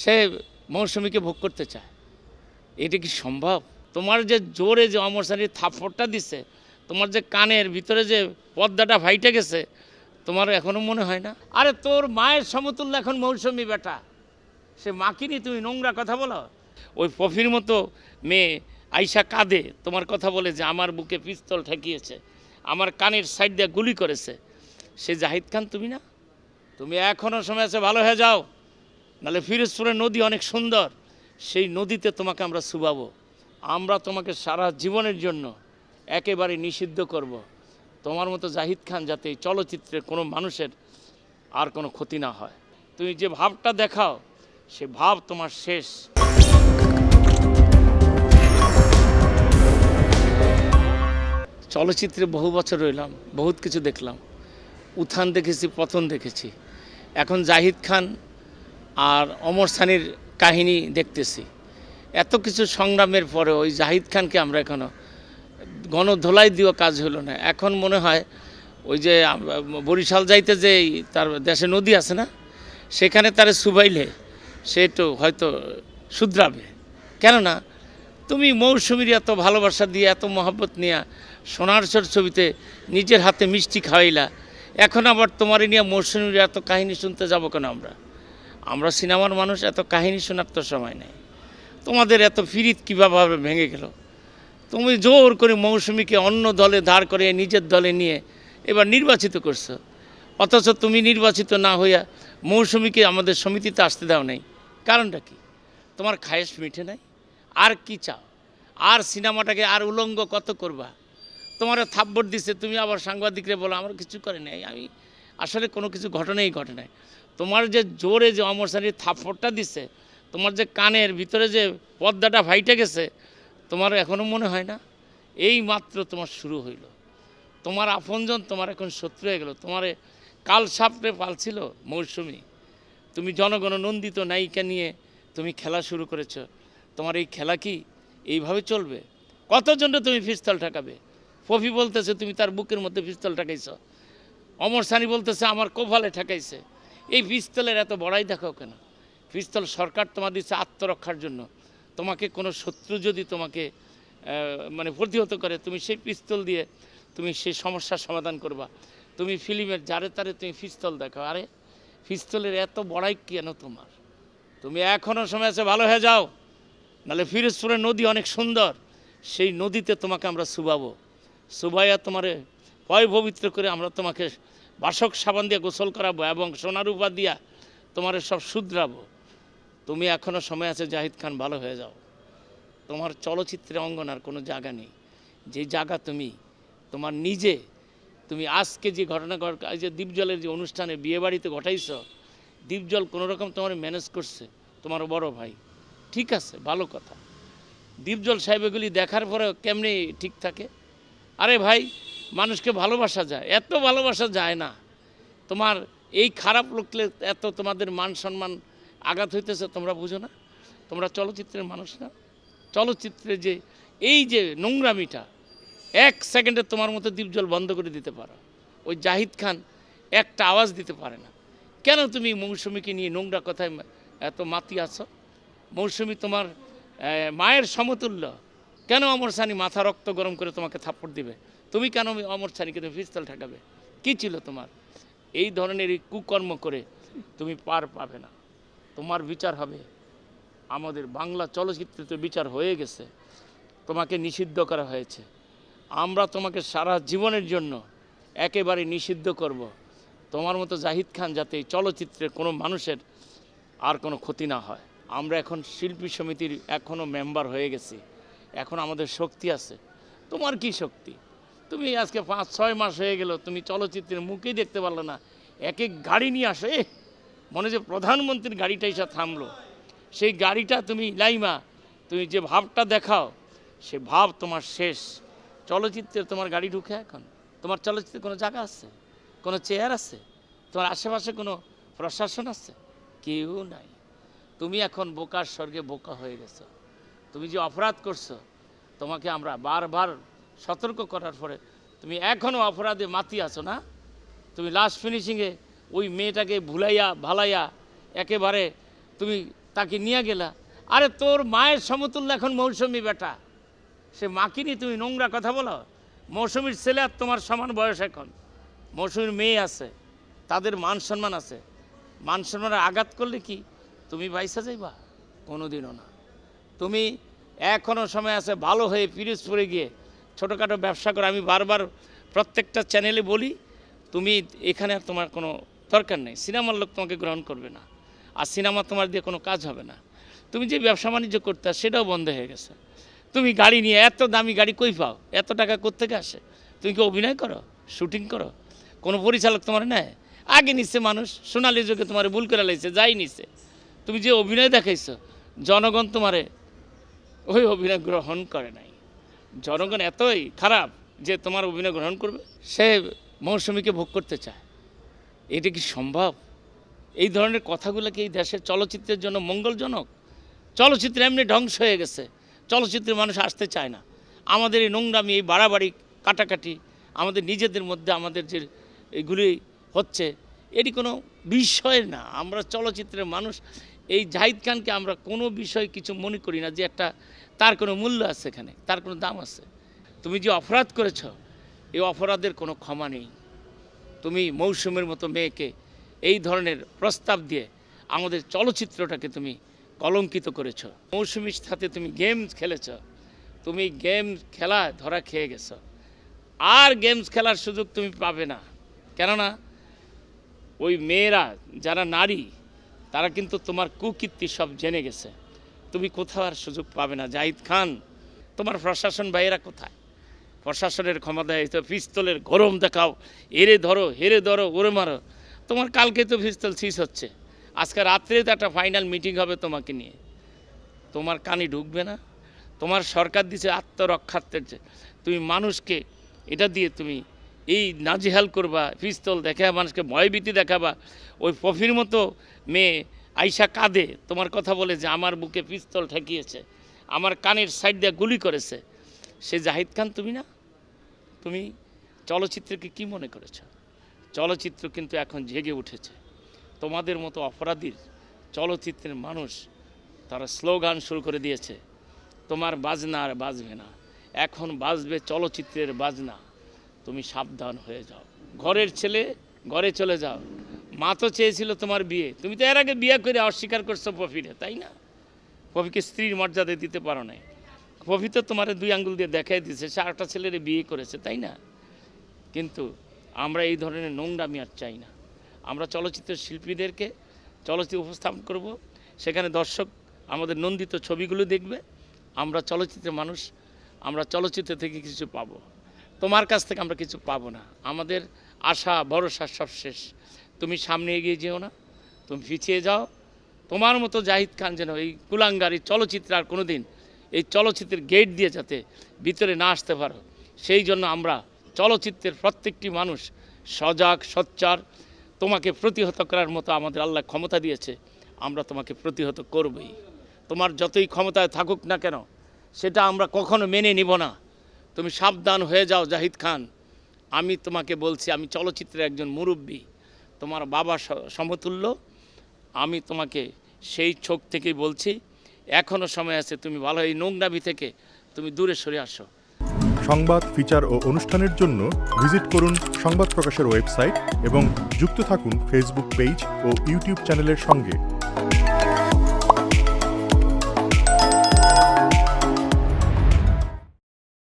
সে মৌসুমীকে ভোগ করতে চায়। এটা কি সম্ভব? তোমার যে জোরে যে অমর সানির থাপ্পড়টা দিছে, তোমার যে কানের ভিতরে যে পর্দাটা ফাইটে গেছে, তোমার এখনও মনে হয় না? আরে তোর মায়ের সমতুল্য এখন মৌসুমী বেটা। সে মাকে নিয়ে তুমি নোংরা কথা বলো। ওই পফির মতো মেয়ে আইসা কাঁদে, তোমার কথা বলে যে আমার বুকে পিস্তল ঠেকিয়েছে, আমার কানের সাইড দিয়ে গুলি করেছে। সে জাহিদ খান, তুমি না? তুমি এখনও সময় আছে, ভালো হয়ে যাও। নাহলে ফিরোজপুরের নদী অনেক সুন্দর। সেই নদীতে তোমাকে আমরা শুবাবো আমরা তোমাকে সারা জীবনের জন্য একেবারে নিষিদ্ধ করব। তোমার মতো জাহিদ খান যাতে এই চলচ্চিত্রে কোনো মানুষের আর কোনো ক্ষতি না হয়। তুমি যে ভাবটা দেখাও, সে ভাব তোমার শেষ। চলচ্চিত্রে বহু বছর রইলাম, বহুত কিছু দেখলাম। উত্থান দেখেছি, পতন দেখেছি। এখন জাহিদ খান আর অমর সানির কাহিনী দেখতেছি। এত কিছু সংগ্রামের পরে ওই জাহিদ খানকে আমরা এখনও গণধোলাই দিও কাজ হলো না। এখন মনে হয় ওই যে বরিশাল যাইতে যে তার দেশে নদী আছে না, সেখানে তারে সুবাইলে সে একটু হয়তো শুধরাবে। কেননা তুমি মৌসুমীর এত ভালোবাসা দিয়ে, এত মহব্বত নিয়ে সোনার চর ছবিতে নিজের হাতে মিষ্টি খাওয়াইলা, এখন আবার তোমারই নিয়ে মৌসুমীর এত কাহিনী শুনতে যাব কেন আমরা? আমরা সিনেমার মানুষ, এত কাহিনী শোনার তো সময় নেই। তোমাদের এত ফিরিত কীভাবে ভেঙে গেল? তুমি জোর করে মৌসুমীকে অন্য দলে দাঁড় করে নিজের দলে নিয়ে এবার নির্বাচিত করছ। অথচ তুমি নির্বাচিত না হইয়া মৌসুমীকে আমাদের সমিতিতে আসতে দাও নাই। কারণটা কি? তোমার খায়েশ মিঠে নাই? আর কি চাও? আর সিনেমাটাকে আর উলঙ্গ কত করবা? তোমার থাপ্পড় দিছে, তুমি আবার সাংবাদিকরে বলো, আমার কিছু করে নাই। আমি আসলে কোনো কিছু ঘটনাই ঘটে নাই। তোমার যে জোরে যে অমর সানির থাপ্পড়টা দিছে, তোমার যে কানের ভিতরে যে পর্দাটা ফাইটে গেছে, তোমার এখনও মনে হয় না? এই মাত্র তোমার শুরু হইল। তোমার আপনজন তোমার এখন শত্রু হয়ে গেল। তোমার কাল সাপড়ে পালছিল মৌসুমি। তুমি জনগণ নন্দিত নায়িকা নিয়ে তুমি খেলা শুরু করেছ। তোমার এই খেলা কি এইভাবে চলবে? কতজনটা তুমি পিস্তল ঠেকাবে? ফফি বলতেছে, তুমি তার বুকের মধ্যে পিস্তল ঠেকাইছ। অমর সানি বলতেছে, আমার কোফালে ঠেকাইছে। এই পিস্তলের এত বড়াই দেখাও কেন? পিস্তল সরকার তোমার দিচ্ছে আত্মরক্ষার জন্য। তোমাকে কোনো শত্রু যদি তোমাকে মানে প্রতিহত করে, তুমি সেই পিস্তল দিয়ে তুমি সেই সমস্যার সমাধান করবা। তুমি ফিল্মের যারে তারে তুমি পিস্তল দেখাও। আরে, পিস্তলের এত বড়াই কেন তোমার? তুমি এখনও সময় আছে, ভালো হয়ে যাও। নাহলে ফিরোজপুরের নদী অনেক সুন্দর। সেই নদীতে তোমাকে আমরা শুবাবো। শুভাইয়া তোমারে পয় পবিত্র করে আমরা তোমাকে বাসক সাবান দিয়ে গোসল করাবো এবং সোনার উপা দিয়া তোমারে সব শুধরাবো। তুমি এখনও সময় আছে জাহিদ খান ভালো হয়ে যাও। তোমার চলচ্চিত্রে অঙ্গনার কোনো জায়গা নেই। যে জায়গা তুমি, তোমার নিজে, তুমি আজকে যে ঘটনা যে দ্বীপজলের যে অনুষ্ঠানে বিয়েবাড়িতে ঘটাইছ দ্বীপজল কোনো রকম তোমার ম্যানেজ করছে? তোমার বড় ভাই। ঠিক আছে, ভালো কথা। দ্বীপজল সাহেব এগুলি দেখার পরে কেমনি ঠিক থাকে? আরে ভাই মানুষকে ভালোবাসা যায়। এত ভালোবাসা যায় না। তোমার এই খারাপ লোকলে এত তোমাদের মান সম্মান আঘাত হইতেছে, তোমরা বুঝো না? তোমরা চলচ্চিত্রের মানুষ না? চলচ্চিত্রে যে, এই যে নোংরামিটা, এক সেকেন্ডে তোমার মতো দ্বীপজল বন্ধ করে দিতে পারো। ওই জাহিদ খান একটা আওয়াজ দিতে পারে না। কেন তুমি মৌসুমীকে নিয়ে নোংরা কথায় এত মাতি আছো? মৌসুমী তোমার মায়ের সমতুল্য। কেন অমর সানি মাথা রক্ত গরম করে তোমাকে থাপ্পড় দিবে? তুমি কেন অমর সানিকে তুমি পিস্তল ঠেকাবে? কী ছিল তোমার? এই ধরনের কুকর্ম করে তুমি পার পাবে না। তোমার বিচার হবে। আমাদের বাংলা চলচ্চিত্রে তো বিচার হয়ে গেছে। তোমাকে নিষিদ্ধ করা হয়েছে। আমরা তোমাকে সারা জীবনের জন্য একেবারে নিষিদ্ধ করব। তোমার মতো জাহিদ খান যাতে এই চলচ্চিত্রের কোনো মানুষের আর কোনো ক্ষতি না হয়। আমরা এখন শিল্পী সমিতির এখনও মেম্বার হয়ে গেছি। এখন আমাদের শক্তি আছে। তোমার কি শক্তি? তুমি আজকে পাঁচ, ছয় মাস হয়ে গেল, তুমি চলচ্চিত্রের মুখেই দেখতে পারল না। এক এক গাড়ি নিয়ে আসো এ মনে যে প্রধানমন্ত্রীর গাড়িটা এসে থামলো। সেই গাড়িটা তুমি, লাইমা, তুমি যে ভাবটা দেখাও, সে ভাব তোমার শেষ। চলচ্চিত্রে তোমার গাড়ি ঢুকে এখন। তোমার চলচ্চিত্রে কোনো জায়গা আছে? কোনো চেয়ার আছে? তোমার আশেপাশে কোনো প্রশাসন আছে? কেউ নাই। তুমি এখন বোকার স্বর্গে বোকা হয়ে গেছো। তুমি যে অপরাধ করছ, তোমাকে আমরা বারবার সতর্ক করার পরে তুমি এখনও অপরাধে মাতি আছো না? তুমি লাস্ট ফিনিশিংয়ে ওই মেয়েটাকে ভুলাইয়া, ভালাইয়া একেবারে তুমি তাকে নিয়ে গেলা। আরে তোর মায়ের সমতুল্য এখন মৌসুমি বেটা। সে মাকে নিয়ে তুমি নোংরা কথা বলো। মৌসুমীর ছেলে আর তোমার সমান বয়স এখন। মৌসুমীর মেয়ে আছে, তাদের মান সম্মান আছে। মান সম্মানের আঘাত করলে কি তুমি বাইসা যাইবা? কোনোদিনও না। তুমি এখনও সময় আছে ভালো হয়ে পিরিজপুরে গিয়ে ছোটোখাটো ব্যবসা করে আমি বারবার প্রত্যেকটা চ্যানেলে বলি, তুমি এখানে আর তোমার কোনো দরকার নেই। সিনেমার লোক তোমাকে গ্রহণ করবে না। আর সিনেমা তোমার দিয়ে কোনো কাজ হবে না। তুমি যে ব্যবসা বাণিজ্য করতে সেটাও বন্ধ হয়ে গেছে। তুমি গাড়ি নিয়ে এত দামি গাড়ি কই পাও? এত টাকা কোত্থেকে আসে? তুমি কি অভিনয় করো? শুটিং করো? কোনো পরিচালক তোমার নেয়? আগে নিচ্ছে মানুষ, সোনালি যুগে তোমার ভুল করে লাইছে, যাই নিচ্ছে তুমি যে অভিনয় দেখাইছো, জনগণ তোমারে ওই অভিনয় গ্রহণ করে নাই। জনগণ এতই খারাপ যে তোমার অভিনয় গ্রহণ করবে, সে মৌসুমীকে ভোগ করতে চায়। এটা কি সম্ভব? এই ধরনের কথাগুলো কি এই দেশের চলচ্চিত্রের জন্য মঙ্গলজনক? চলচ্চিত্র এমনি ধ্বংস হয়ে গেছে, চলচ্চিত্রের মানুষ আসতে চায় না। আমাদের এই নোংরামি, এই বাড়াবাড়ি কাটাকাটি, আমাদের নিজেদের মধ্যে আমাদের যে এগুলি হচ্ছে, এটি কোনো বিষয় না। আমরা চলচ্চিত্রের মানুষ এই জাহিদ খানকে আমরা কোনো বিষয় কিছু মনে করি না যে একটা, তার কোনো মূল্য আছে এখানে, তার কোনো দাম আছে। তুমি যে অপরাধ করেছ, এই অপরাধের কোনো ক্ষমা নেই। তুমি মৌসুমের মতো মেয়েকে এই ধরনের প্রস্তাব দিয়ে আমাদের চলচ্চিত্রটাকে তুমি কলঙ্কিত করেছ। মৌসুমীর সাথে তুমি গেমস খেলেছ, তুমি গেম খেলা ধরা খেয়ে গেছো। আর গেমস খেলার সুযোগ তুমি পাবে না। কেননা, ওই মেয়েরা যারা নারী তারা কিন্তু তোমার কুকীর্তি সব জেনে গেছে। তুমি কোথাও আর সুযোগ পাবে না। জাহিদ খান, তোমার প্রশাসন ভাইয়েরা কোথায়? প্রশাসনের ক্ষমতা তো পিস্তলের গরম দেখাও। এরে ধরো, হেরে ধরো, ওরে মারো। তোমার কালকে তো পিস্তল সিজ হচ্ছে। আজকে রাত্রে তো একটা ফাইনাল মিটিং হবে তোমাকে নিয়ে। তোমার কানে ঢুকবে না? তোমার সরকার দিছে আত্মরক্ষার্থের তুমি মানুষকে এটা দিয়ে তুমি এই নাজেহাল করবা, পিস্তল দেখা মানুষকে ভয়ভীতি দেখাবা, ওই পফির মতো মেয়ে আইসা কাঁদে। তোমার কথা বলে যে আমার বুকে পিস্তল ঠেকিয়েছে, আমার কানের সাইড দিয়ে গুলি করেছে। সে জাহিদ খান, তুমি না? তুমি চলচ্চিত্রকে কি মনে করেছ? চলচ্চিত্র কিন্তু এখন জেগে উঠেছে। তোমাদের মতো অপরাধীর চলচ্চিত্রের মানুষ তারা স্লোগান শুরু করে দিয়েছে, তোমার বাজনা আর বাজবে না। এখন বাজবে চলচ্চিত্রের বাজনা। তুমি সাবধান হয়ে যাও। ঘরের ছেলে, ঘরে চলে যাও। মা তো চেয়েছিল তোমার বিয়ে। তুমি তো এর আগে বিয়ে করে অস্বীকার করছ পফিরে, তাই না? পফিকে স্ত্রীর মর্যাদা দিতে পারো নাই। পফি তো তোমার দুই আঙ্গুল দিয়ে দেখাই দিয়েছে সে আরেকটা ছেলের বিয়ে করেছে, তাই না? কিন্তু আমরা এই ধরনের নোংরামি আর চাই না। আমরা চলচ্চিত্র শিল্পীদেরকে চলচ্চিত্র উপস্থাপন করব। সেখানে দর্শক আমাদের নন্দিত ছবিগুলো দেখবে। আমরা চলচ্চিত্রের মানুষ, আমরা চলচ্চিত্র থেকে কিছু পাবো। তোমার কাছ থেকে আমরা কিছু পাবো না। আমাদের আশা, ভরসা সব শেষ। তুমি সামনে এগিয়ে যেও না, তুমি পিছিয়ে যাও। তোমার মতো জাহিদ খান যেন এই কুলাঙ্গার এই চলচ্চিত্র আর কোনো দিন এই চলচ্চিত্রের গেট দিয়ে যাতে ভিতরে না আসতে পারো। সেই জন্য আমরা চলচ্চিত্রের প্রত্যেকটি মানুষ সজাগ, সচ্চার, তোমাকে প্রতিহত করার মতো আমাদের আল্লাহ ক্ষমতা দিয়েছে, আমরা তোমাকে প্রতিহত করবই। তোমার যতই ক্ষমতায় থাকুক না কেন, সেটা আমরা কখনো মেনে নিব না। তুমি সাবধান হয়ে যাও জাহিদ খান। আমি তোমাকে বলছি, আমি চলচ্চিত্রের একজন মুরব্বী। তোমার বাবা সমতুল্য। আমি তোমাকে সেই চোখ থেকেই বলছি এখনও সময় আছে, তুমি ভালো, এই নোংরামি থেকে তুমি দূরে সরে আসো। সংবাদ, ফিচার ও অনুষ্ঠানের জন্য ভিজিট করুন সংবাদ প্রকাশের ওয়েবসাইট এবং যুক্ত থাকুন ফেসবুক পেজ ও ইউটিউব চ্যানেলের সঙ্গে।